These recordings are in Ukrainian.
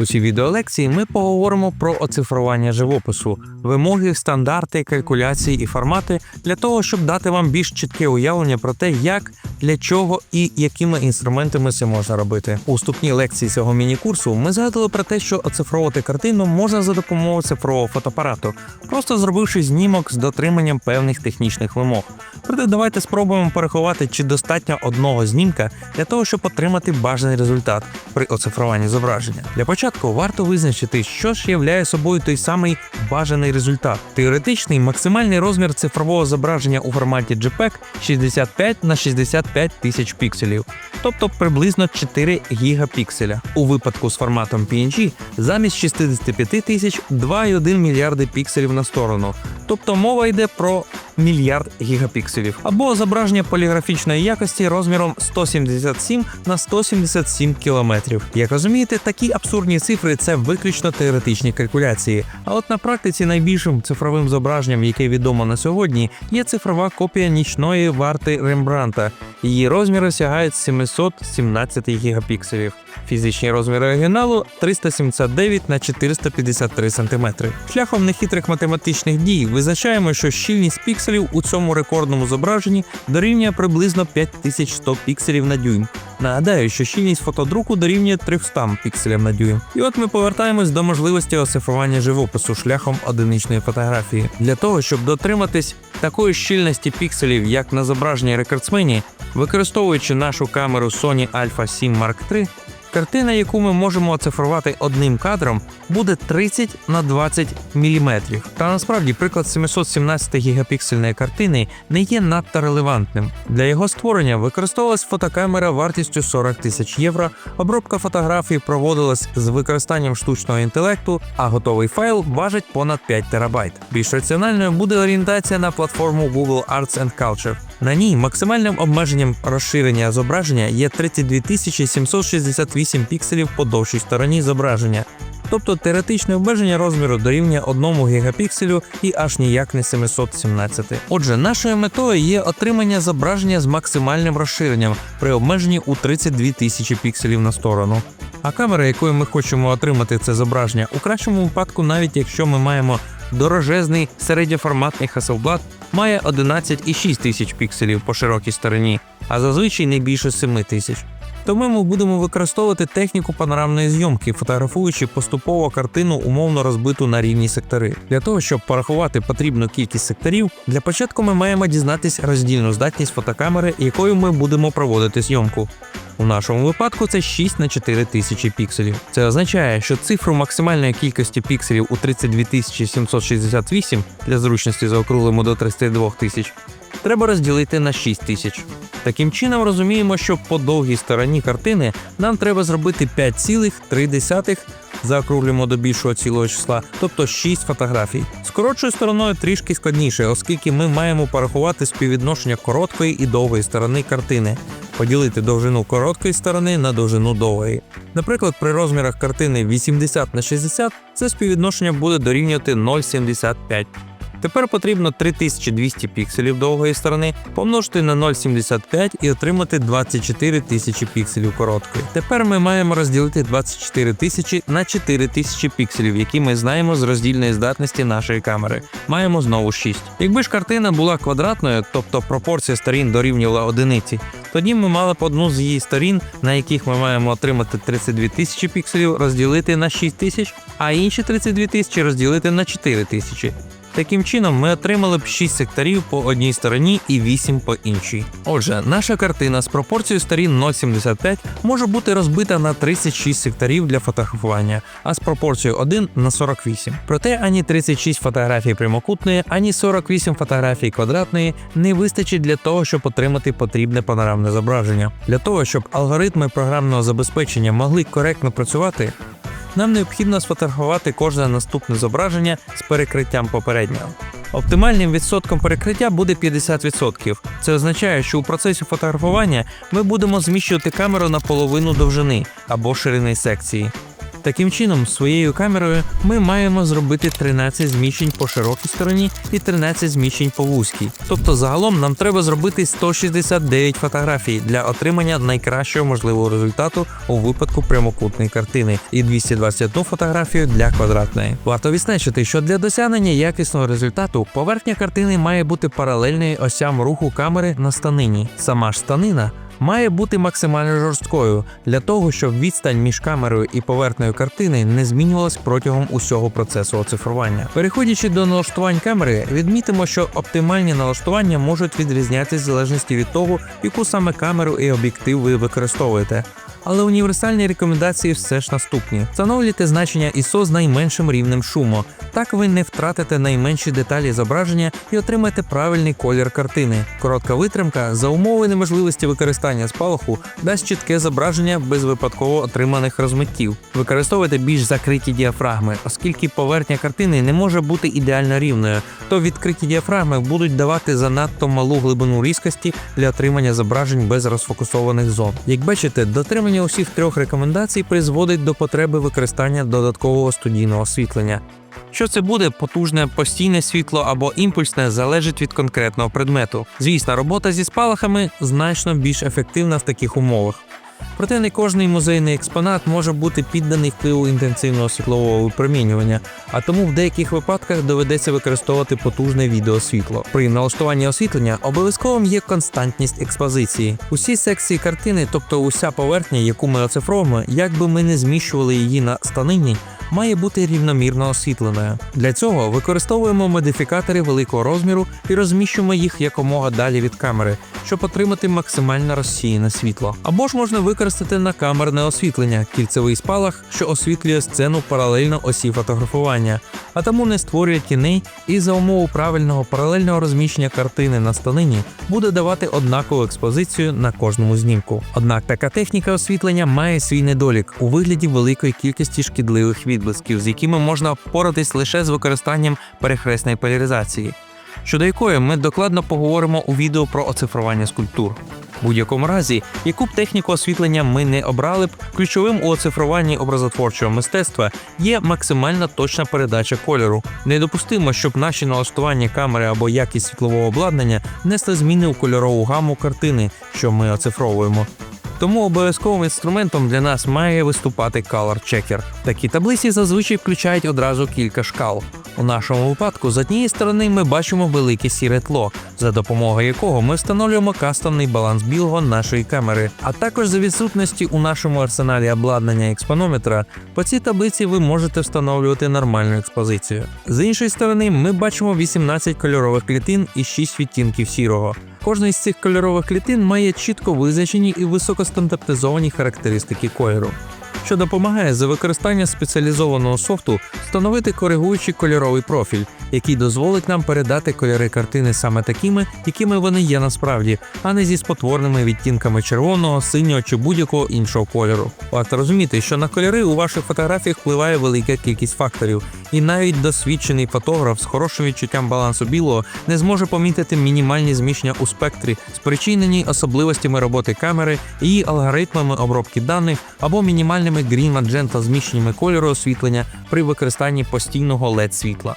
У цій відеолекції ми поговоримо про оцифрування живопису, вимоги, стандарти, калькуляції і формати для того, щоб дати вам більш чітке уявлення про те, як, для чого і якими інструментами це можна робити. У вступній лекції цього міні-курсу ми згадали про те, що оцифровувати картину можна за допомогою цифрового фотоапарату, просто зробивши знімок з дотриманням певних технічних вимог. Проте давайте спробуємо порахувати, чи достатньо одного знімка для того, щоб отримати бажаний результат при оцифруванні зображення. Для початку варто визначити, що ж являє собою той самий бажаний результат. Теоретичний максимальний розмір цифрового зображення у форматі JPEG 65 на 60 5000 пікселів, тобто приблизно 4 гігапікселя. У випадку з форматом PNG замість 65 тисяч 2,1 мільярди пікселів на сторону, тобто мова йде про мільярд гігапікселів, або зображення поліграфічної якості розміром 177 на 177 кілометрів. Як розумієте, такі абсурдні цифри це виключно теоретичні калькуляції. А от на практиці найбільшим цифровим зображенням, яке відомо на сьогодні, є цифрова копія нічної варти Рембранта. Її розміри сягають 717 гігапікселів. Фізичні розміри оригіналу 379 на 453 см. Шляхом нехитрих математичних дій визначаємо, що щільність пікселів у цьому рекордному зображенні дорівнює приблизно 5100 пікселів на дюйм. Нагадаю, що щільність фотодруку дорівнює 300 пікселям на дюйм. І от ми повертаємось до можливості оцифрування живопису шляхом одиничної фотографії. Для того, щоб дотриматись такої щільності пікселів, як на зображенні рекордсмені, використовуючи нашу камеру Sony Alpha 7 Mark III, Картина, яку ми можемо оцифрувати одним кадром, буде 30 на 20 мм. Та насправді приклад 717 гігапіксельної картини не є надто релевантним. Для його створення використовувалась фотокамера вартістю 40 тисяч євро. Обробка фотографій проводилась з використанням штучного інтелекту, а готовий файл важить понад 5 терабайт. Більш раціональною буде орієнтація на платформу Google Arts and Culture. На ній максимальним обмеженням розширення зображення є 32 768 пікселів по довшій стороні зображення. Тобто теоретичне обмеження розміру дорівнює 1 гігапікселю і аж ніяк не 717. Отже, нашою метою є отримання зображення з максимальним розширенням при обмеженні у 32 тисячі пікселів на сторону. А камера, якою ми хочемо отримати це зображення, у кращому випадку, навіть якщо ми маємо дорожезний середньоформатний Hasselblad, має 11,6 тисяч пікселів по широкій стороні, а зазвичай не більше 7 тисяч. Тому ми будемо використовувати техніку панорамної зйомки, фотографуючи поступово картину умовно розбиту на рівні сектори. Для того, щоб порахувати потрібну кількість секторів, для початку ми маємо дізнатись роздільну здатність фотокамери, якою ми будемо проводити зйомку. У нашому випадку це 6 на 4 тисячі пікселів. Це означає, що цифру максимальної кількості пікселів у 32 768 для зручності заокруглимо до 32 тисяч треба розділити на 6 тисяч. Таким чином розуміємо, що по довгій стороні картини нам треба зробити 5,3 заокруглюємо до більшого цілого числа, тобто 6 фотографій. З коротшою стороною трішки складніше, оскільки ми маємо порахувати співвідношення короткої і довгої сторони картини, поділити довжину короткої сторони на довжину довгої. Наприклад, при розмірах картини 80 на 60 це співвідношення буде дорівнювати 0,75. Тепер потрібно 3200 пікселів довгої сторони помножити на 0,75 і отримати 24 тисячі пікселів короткої. Тепер ми маємо розділити 24 тисячі на 4 тисячі пікселів, які ми знаємо з роздільної здатності нашої камери. Маємо знову 6. Якби ж картина була квадратною, тобто пропорція сторін дорівнювала одиниці, тоді ми мали б одну з її сторін, на яких ми маємо отримати 32 тисячі пікселів, розділити на 6 тисяч, а інші 32 тисячі розділити на 4 тисячі. Таким чином, ми отримали б 6 секторів по одній стороні і 8 по іншій. Отже, наша картина з пропорцією сторін 0,75 може бути розбита на 36 секторів для фотографування, а з пропорцією 1 на 48. Проте ані 36 фотографій прямокутної, ані 48 фотографій квадратної не вистачить для того, щоб отримати потрібне панорамне зображення. Для того, щоб алгоритми програмного забезпечення могли коректно працювати, нам необхідно сфотографувати кожне наступне зображення з перекриттям попереднього. Оптимальним відсотком перекриття буде 50%. Це означає, що у процесі фотографування ми будемо зміщувати камеру на половину довжини або ширини секції. Таким чином, своєю камерою ми маємо зробити 13 зміщень по широкій стороні і 13 зміщень по вузькій. Тобто загалом нам треба зробити 169 фотографій для отримання найкращого можливого результату у випадку прямокутної картини і 221 фотографію для квадратної. Варто відзначити, що для досягнення якісного результату поверхня картини має бути паралельною осям руху камери на станині. Сама ж станина має бути максимально жорсткою для того, щоб відстань між камерою і поверхнею картини не змінювалась протягом усього процесу оцифрування. Переходячи до налаштувань камери, відмітимо, що оптимальні налаштування можуть відрізнятися в залежності від того, яку саме камеру і об'єктив ви використовуєте. Але універсальні рекомендації все ж наступні: встановлюйте значення ISO з найменшим рівнем шуму. Так ви не втратите найменші деталі зображення і отримаєте правильний колір картини. Коротка витримка за умови неможливості використання спалаху дасть чітке зображення без випадково отриманих розмиттів. Використовуйте більш закриті діафрагми, оскільки поверхня картини не може бути ідеально рівною, то відкриті діафрагми будуть давати занадто малу глибину різкості для отримання зображень без розфокусованих зон. Як бачите, дотримання усіх трьох рекомендацій призводить до потреби використання додаткового студійного освітлення. Що це буде потужне постійне світло або імпульсне залежить від конкретного предмету. Звісно, робота зі спалахами значно більш ефективна в таких умовах. Проте не кожний музейний експонат може бути підданий впливу інтенсивного світлового випромінювання, а тому в деяких випадках доведеться використовувати потужне відеосвітло. При налаштуванні освітлення обов'язковим є константність експозиції. Усі секції картини, тобто уся поверхня, яку ми оцифровуємо, як би ми не зміщували її на станині, має бути рівномірно освітленою. Для цього використовуємо модифікатори великого розміру і розміщуємо їх якомога далі від камери, щоб отримати максимально розсіяне світло. Або ж можна використати накамерне освітлення, кільцевий спалах, що освітлює сцену паралельно осі фотографування, а тому не створює тіней і за умову правильного паралельного розміщення картини на станині буде давати однакову експозицію на кожному знімку. Однак така техніка освітлення має свій недолік у вигляді великої кількості шкідливих відблисків, з якими можна впоратись лише з використанням перехресної поляризації, щодо якої ми докладно поговоримо у відео про оцифрування скульптур. В будь-якому разі, яку б техніку освітлення ми не обрали б, ключовим у оцифруванні образотворчого мистецтва є максимальна точна передача кольору. Недопустимо, щоб наші налаштування камери або якість світлового обладнання несли зміни у кольорову гаму картини, що ми оцифровуємо. Тому обов'язковим інструментом для нас має виступати Color Checker. Такі таблиці зазвичай включають одразу кілька шкал. У нашому випадку з однієї сторони ми бачимо велике сіре тло, за допомогою якого ми встановлюємо кастомний баланс білого нашої камери. А також за відсутності у нашому арсеналі обладнання експонометра, по цій таблиці ви можете встановлювати нормальну експозицію. З іншої сторони, ми бачимо 18 кольорових клітин і 6 відтінків сірого. Кожна із цих кольорових клітин має чітко визначені і високостандартизовані характеристики кольору, що допомагає за використання спеціалізованого софту встановити коригуючий кольоровий профіль, який дозволить нам передати кольори картини саме такими, якими вони є насправді, а не зі спотворними відтінками червоного, синього чи будь-якого іншого кольору. Варто розуміти, що на кольори у ваших фотографіях впливає велика кількість факторів, і навіть досвідчений фотограф з хорошим відчуттям балансу білого не зможе помітити мінімальні зміщення у спектрі, спричинені особливостями роботи камери, її алгоритмами обробки даних або мінімальними green magenta зміщеннями кольору освітлення при використанні постійного led світла.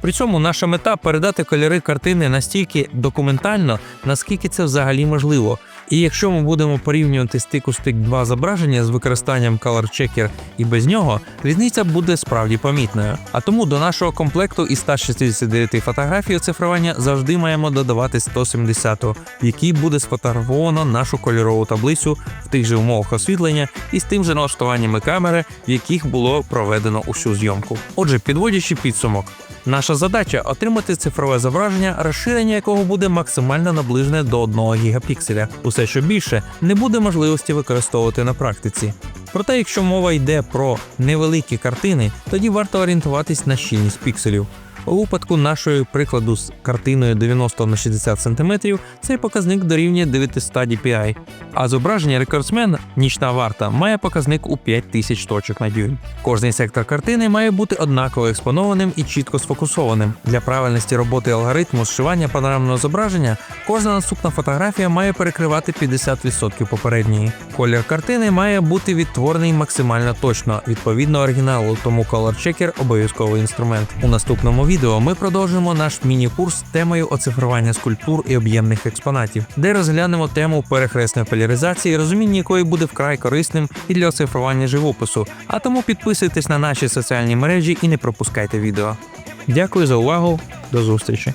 При цьому наша мета передати кольори картини настільки документально, наскільки це взагалі можливо. І якщо ми будемо порівнювати стик у стик два зображення з використанням Color Checker і без нього, різниця буде справді помітною. А тому до нашого комплекту із 169 фотографій оцифрування завжди маємо додавати 170, в якій буде сфотографовано нашу кольорову таблицю в тих же умовах освітлення і з тим же налаштуваннями камери, в яких було проведено усю зйомку. Отже, підводячи підсумок. Наша задача отримати цифрове зображення, розширення якого буде максимально наближене до 1 гігапікселя. Усе що більше не буде можливості використовувати на практиці. Проте, якщо мова йде про невеликі картини, тоді варто орієнтуватись на щільність пікселів. У випадку нашої прикладу з картиною 90 на 60 см цей показник дорівнює 900 dpi, а зображення рекордсмен нічна варта має показник у 5000 точок на дюйм. Кожний сектор картини має бути однаково експонованим і чітко сфокусованим. Для правильності роботи алгоритму зшивання панорамного зображення кожна наступна фотографія має перекривати 50% попередньої. Колір картини має бути відтворений максимально точно, відповідно оригіналу, тому Color Checker – обов'язковий інструмент. У наступному відео ми продовжимо наш міні-курс темою оцифрування скульптур і об'ємних експонатів, де розглянемо тему перехресної поляризації, розуміння якої буде вкрай корисним і для оцифрування живопису. А тому підписуйтесь на наші соціальні мережі і не пропускайте відео. Дякую за увагу, до зустрічі!